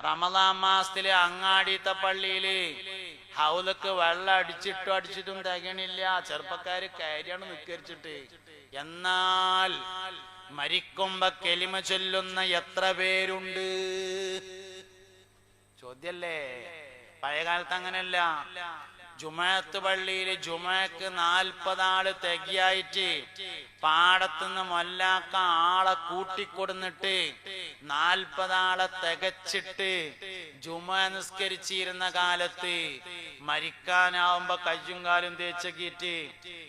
റമദാൻ മാസത്തിലെ അങ്ങാടിത്തെ പള്ളിയിൽ ഹൗലക്ക് വെള്ളം അടിച്ചിട്ടും അടിച്ചിട്ടും തികണില്ല ചെറുപ്പക്കാര് കയറിയാണ് നിക്കരിച്ചിട്ട് എന്നാൽ മരിക്കുമ്പോ കെലിമ ചൊല്ലുന്ന എത്ര പേരുണ്ട്? ചോദ്യല്ലേ? പഴയ കാലത്ത് ജുമാഅത്ത് പള്ളിയിൽ ജുമാക്ക് നാൽപ്പതാൾ തികയായിട്ട് പാടത്തുനിന്ന് മൊല്ലാക്ക ആളെ കൂട്ടിക്കൊടുന്നിട്ട് നാൽപ്പതാളെ തികച്ചിട്ട് ജുമ നിസ്കരിച്ചിരുന്ന കാലത്ത് മരിക്കാനാവുമ്പോ കയ്യും കാലും തേച്ചക്കിട്ട്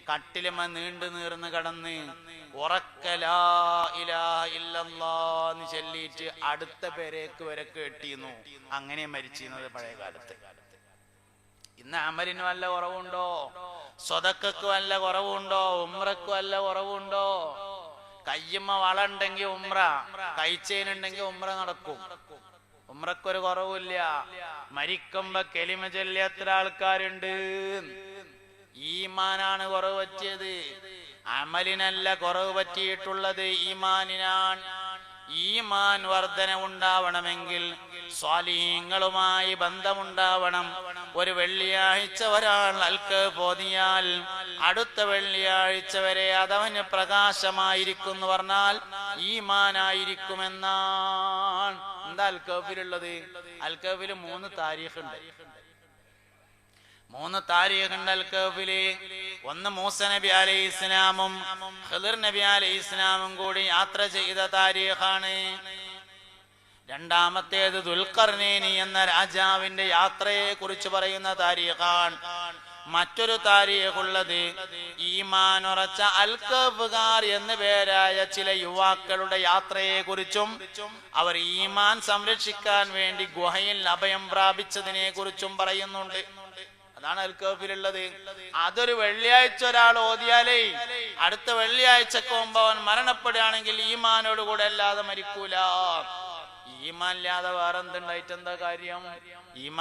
കട്ടിലുമ നീണ്ടു നീർന്ന് കടന്ന് ഉറക്കലാ അടുത്ത പേരേക്ക് വരെ കേട്ടിരുന്നു. അങ്ങനെ മരിച്ചിരുന്നത് പഴയ കാലത്ത്. ഇന്ന് അമലിന് വല്ല കുറവുണ്ടോ? സ്വതക്കു വല്ല കുറവുണ്ടോ? ഉമ്രക്ക് വല്ല കുറവുണ്ടോ? കയ്യമ്മ വള ഉണ്ടെങ്കിൽ ഉമ്ര കൈച്ചേനുണ്ടെങ്കിൽ ഉമ്ര നടക്കും. ഉമ്രക്കൊരു കുറവില്ല. മരിക്കുമ്പോ കെലിമ ചൊല്ലി എത്ര ആൾക്കാരുണ്ട്? ഈമാനാണ് കുറവ് പറ്റിയത് അമലിനല്ല കുറവ് പറ്റിയിട്ടുള്ളത് ഈമാനിനാണ്. ഈമാൻ വർധന ഉണ്ടാവണമെങ്കിൽ സ്വാലീങ്ങളുമായി ബന്ധമുണ്ടാവണം. ഒരു വെള്ളിയാഴ്ച ഒരാൾ അൽക്ക് പോതിയാൽ അടുത്ത വെള്ളിയാഴ്ച വരെ അതവന് പ്രകാശമായിരിക്കും എന്ന് പറഞ്ഞാൽ ഈമാനായിരിക്കുമെന്നാണ്. എന്താ അൽക്കഫിലുള്ളത്? അൽക്കഫിൽ മൂന്ന് താരീഖ് ഉണ്ട് മൂന്ന് താരീഖുണ്ട് അൽക്കഫിൽ. ഒന്ന് മൂസ നബി അലൈഹി ഇസ്ലാമും ഖിദർ നബി അലൈഹി ഇസ്ലാമും കൂടി യാത്ര ചെയ്ത താരീഖാണ്. രണ്ടാമത്തേത് ദുൽഖർനേനി എന്ന രാജാവിന്റെ യാത്രയെ കുറിച്ച് പറയുന്ന താരീഖാണ്. മറ്റൊരു താരിഖുള്ളത് ഈമാൻ ഉറച്ച അൽക്കഫുകാർ എന്ന പേരായ ചില യുവാക്കളുടെ യാത്രയെ കുറിച്ചും അവർ ഈമാൻ സംരക്ഷിക്കാൻ വേണ്ടി ഗുഹയിൽ അഭയം പ്രാപിച്ചതിനെ കുറിച്ചും പറയുന്നുണ്ട്. അതാണ് അൽക്കഫിലുള്ളത്. അതൊരു വെള്ളിയാഴ്ച ഒരാൾ ഓതിയാലേ അടുത്ത വെള്ളിയാഴ്ചക്ക് മുമ്പ് അവൻ മരണപ്പെടുകയാണെങ്കിൽ ഈമാനോട് കൂടെ അല്ലാതെ മരിക്കൂല. ഈമാൻ ഇല്ലാതെ വേറെ എന്തുണ്ടായിട്ട് എന്താ കാര്യം? ഈമാൻ